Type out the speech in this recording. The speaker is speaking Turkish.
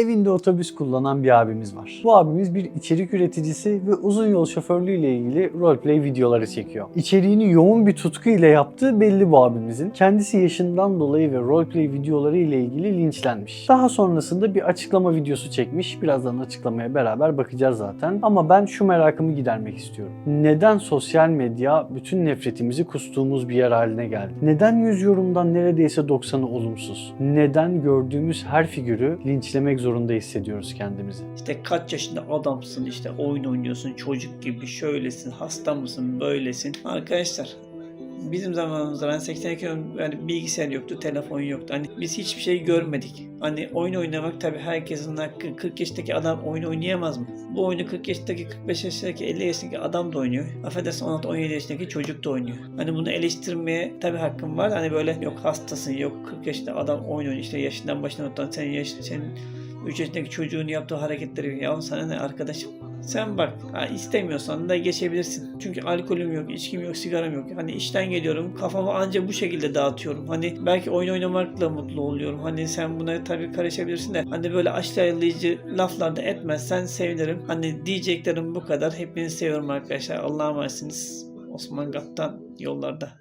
evinde otobüs kullanan bir abimiz var. Bu abimiz bir içerik üreticisi ve uzun yol şoförlüğü ile ilgili roleplay videoları çekiyor. İçeriğini yoğun bir tutku ile yaptığı belli bu abimizin. Kendisi yaşından dolayı ve roleplay videoları ile ilgili linçlenmiş. Daha sonrasında bir açıklama videosu çekmiş. Birazdan açıklamaya beraber bakacağız zaten. Ama ben şu merakımı gidermek istiyorum. Neden sosyal medya bütün nefretimizi kustuğumuz bir yer haline geldi? Neden yüz yorumdan neredeyse 90'ı olumsuz? Neden gördüğümüz her figürü linçlemek zorunda hissediyoruz kendimizi? İşte kaç yaşında adamsın işte oyun oynuyorsun çocuk gibi şöylesin hasta mısın böylesin. Arkadaşlar bizim zamanımızda ben 82 yani bilgisayar yoktu, telefon yoktu. Hani biz hiçbir şey görmedik. Hani oyun oynamak tabii herkesin hakkı. 40 yaşındaki adam oyun oynayamaz mı? Bu oyunu 40 yaşındaki, 45 yaşındaki, 50 yaşındaki adam da oynuyor. Affedersin 16-17 yaşındaki çocuk da oynuyor. Hani bunu eleştirmeye tabii hakkım var. Hani böyle yok hastasın, yok 40 yaşında adam oyun oynuyor. İşte yaşından başına oturan senin yaş, senin 3 yaşındaki çocuğun yaptığı hareketleri ya sana ne arkadaşım? Sen bak istemiyorsan da geçebilirsin. Çünkü alkolüm yok, içkim yok, sigaram yok. Hani işten geliyorum kafamı anca bu şekilde dağıtıyorum. Hani belki oyun oynamakla mutlu oluyorum. Hani sen buna tabii karışabilirsin de hani böyle aşağılayıcı laflar da etmezsen sevinirim. Hani diyeceklerim bu kadar. Hepinizi seviyorum arkadaşlar. Allah'a emanetsiniz. Osman Gat'tan yollarda.